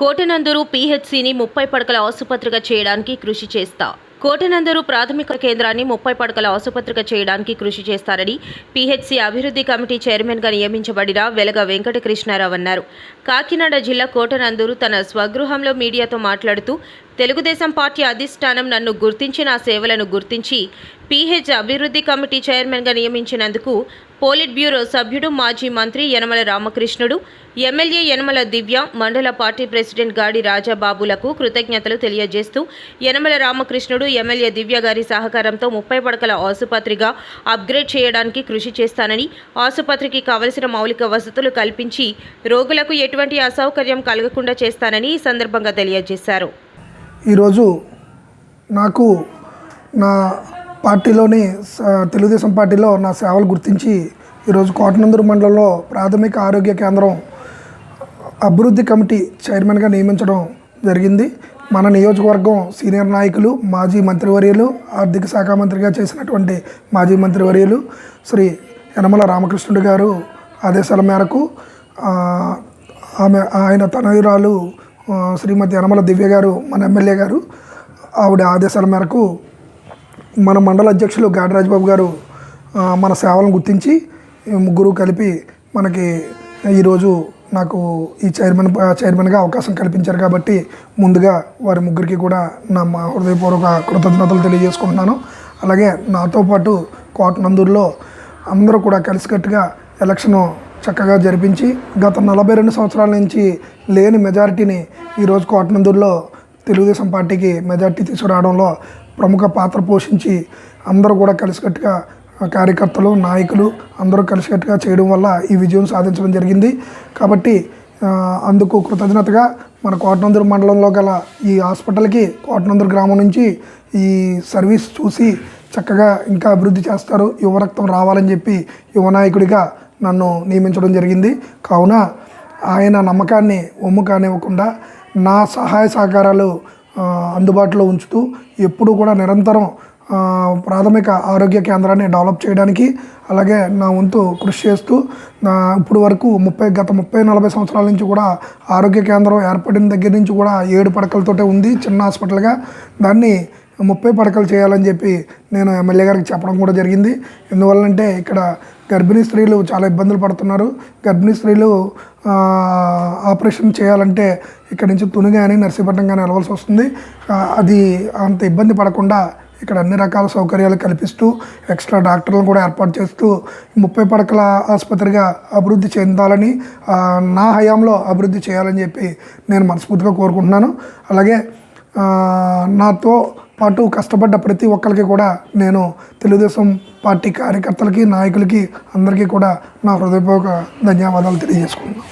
Kotananduru పీహెచ్సిని ముప్పై పడకల ఆసుపత్రిగా చేయడానికి కృషి చేస్తా. కోటనందూరు ప్రాథమిక కేంద్రాన్ని ముప్పై పడకల ఆసుపత్రిగా చేయడానికి కృషి చేస్తారని పీహెచ్సి అభివృద్ధి కమిటీ చైర్మన్గా నియమించబడిన వెలగ వెంకటకృష్ణారావు అన్నారు. కాకినాడ జిల్లా కోటనందూరు తన స్వగృహంలో మీడియాతో మాట్లాడుతూ తెలుగుదేశం పార్టీ అధిష్టానం నన్ను గుర్తించి నా సేవలను గుర్తించి పీహెచ్ అభివృద్ధి కమిటీ చైర్మన్గా నియమించినందుకు పోలిట్ బ్యూరో సభ్యుడు మాజీ మంత్రి యనమల రామకృష్ణుడు ఎమ్మెల్యే యనమల దివ్య మండల పార్టీ ప్రెసిడెంట్ గాడి రాజాబాబులకు కృతజ్ఞతలు తెలియజేస్తూ యనమల రామకృష్ణుడు ఎమ్మెల్యే దివ్య గారి సహకారంతో ముప్పై పడకల ఆసుపత్రిగా అప్గ్రేడ్ చేయడానికి కృషి చేస్తానని ఆసుపత్రికి కావలసిన మౌలిక వసతులు కల్పించి రోగులకు ఎటువంటి అసౌకర్యం కలగకుండా చేస్తానని ఈ సందర్భంగా తెలియజేశారు. ఈరోజు నాకు నా పార్టీలోని తెలుగుదేశం పార్టీలో నా సేవలు గుర్తించి ఈరోజు కోటనందూరు మండలంలో ప్రాథమిక ఆరోగ్య కేంద్రం అభివృద్ధి కమిటీ చైర్మన్గా నియమించడం జరిగింది. మన నియోజకవర్గం సీనియర్ నాయకులు మాజీ మంత్రివర్యులు ఆర్థిక శాఖ మంత్రిగా చేసినటువంటి మాజీ మంత్రివర్యులు శ్రీ యనమల రామకృష్ణుడు గారు ఆదేశాల మేరకు ఆమె ఆయన తనయురాలు శ్రీమతి యనమల దివ్య గారు మన ఎమ్మెల్యే గారు ఆవిడ ఆదేశాల మేరకు మన మండల అధ్యక్షులు గాడిరాజ్బాబు గారు మన సేవలను గుర్తించి ముగ్గురు కలిపి మనకి ఈరోజు నాకు ఈ చైర్మన్ చైర్మన్గా అవకాశం కల్పించారు కాబట్టి ముందుగా వారి ముగ్గురికి కూడా నా మా హృదయపూర్వక కృతజ్ఞతలు తెలియజేసుకుంటున్నాను. అలాగే నాతో పాటు కోటనందూరులో అందరూ కూడా కలిసికట్టుగా ఎలక్షను చక్కగా జరిపించి గత నలభై రెండు సంవత్సరాల నుంచి లేని మెజారిటీని ఈరోజు కోటనందూరులో తెలుగుదేశం పార్టీకి మెజార్టీ తీసుకురావడంలో ప్రముఖ పాత్ర పోషించి అందరూ కూడా కలిసికట్టుగా కార్యకర్తలు నాయకులు అందరూ కలిసికట్టుగా చేయడం వల్ల ఈ విజయం సాధించడం జరిగింది. కాబట్టి అందుకు కృతజ్ఞతగా మన కోటనందూరు మండలంలో గల ఈ హాస్పిటల్కి కోటనందూరు గ్రామం నుంచి ఈ సర్వీస్ చూసి చక్కగా ఇంకా అభివృద్ధి చేస్తారు. యువ రక్తం రావాలని చెప్పి యువ నాయకుడిగా నన్ను నియమించడం జరిగింది. కావున ఆయన నమ్మకాన్ని ఒమ్ము కానివ్వకుండా నా సహాయ సహకారాలు అందుబాటులో ఉంచుతూ ఎప్పుడూ కూడా నిరంతరం ప్రాథమిక ఆరోగ్య కేంద్రాన్ని డెవలప్ చేయడానికి అలాగే నా వంతు కృషి చేస్తూ నా ఇప్పుడు వరకు ముప్పై గత ముప్పై నలభై సంవత్సరాల నుంచి కూడా ఆరోగ్య కేంద్రం ఏర్పడిన దగ్గర నుంచి కూడా ఏడు పడకలతోటే ఉంది చిన్న హాస్పిటల్గా. దాన్ని ముప్పై పడకలు చేయాలని చెప్పి నేను ఎమ్మెల్యే గారికి చెప్పడం కూడా జరిగింది. ఎందువల్లంటే ఇక్కడ గర్భిణీ స్త్రీలు చాలా ఇబ్బందులు పడుతున్నారు. గర్భిణీ స్త్రీలు ఆపరేషన్ చేయాలంటే ఇక్కడ నుంచి తుని కానీ నర్సీపట్నం కానీ వెళ్ళవలసి వస్తుంది. అది అంత ఇబ్బంది పడకుండా ఇక్కడ అన్ని రకాల సౌకర్యాలు కల్పిస్తూ ఎక్స్ట్రా డాక్టర్లను కూడా ఏర్పాటు చేస్తూ ముప్పై పడకల ఆసుపత్రిగా అభివృద్ధి చెందాలని నా హయాంలో అభివృద్ధి చేయాలని చెప్పి నేను మనస్ఫూర్తిగా కోరుకుంటున్నాను. అలాగే నాతో పాటు కష్టపడ్డ ప్రతి ఒక్కరికి కూడా నేను తెలుగుదేశం పార్టీ కార్యకర్తలకి నాయకులకి అందరికీ కూడా నా హృదయపూర్వక ధన్యవాదాలు తెలియజేసుకుంటున్నాను.